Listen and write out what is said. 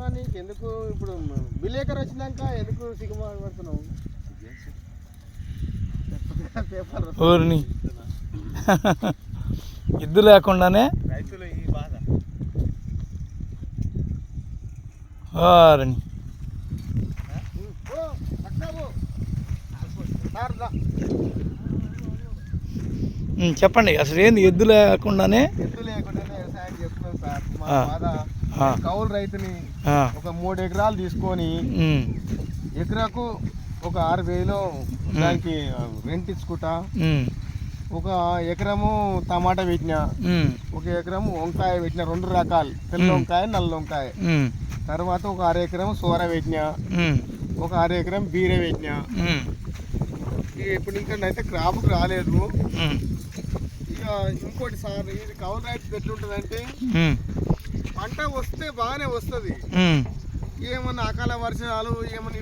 కానీ ఎందుకు ఇప్పుడు విలేకరు వచ్చినాక ఎందుకు సిగ్గుమా పడుతున్నావు? పేపర్ ఊరిని ఎద్దు లేకుండానే? రైతులు ఈ బాధ. ఉమ్, చెప్పండి అసలు ఏంది? ఎద్దు లేకుండానే? ఎద్దు లేకుండానే. వ్యవసాయం చేస్తున్నాం సార్ మా. బాధ. కౌలు రైతుని ఒక మూడు ఎకరాలు తీసుకొని ఎకరాకు ఒక ఆరు వేలు దానికి రెంట్ ఇచ్చుకుంటా ఒక ఎకరము టమాటా పెట్టిన ఒక ఎకరము వంకాయ పెట్టిన రెండు రకాలు. తెల్ల. వంకాయ నల్ల వంకాయ. తర్వాత ఒక అర ఎకరం సోర పెట్టిన ఒక అర ఎకరం బీర పెట్టిన. ఇప్పుడు ఇంకా అయితే క్రాప్కి రాలేదు. ఇంకోటి సార్ ఇది రైతు ఎట్లుంటుందంటే ఉమ్, పంట వస్తే బాగానే వస్తుంది. ఏమన్నా అకాల వర్షాలు ఏమన్నా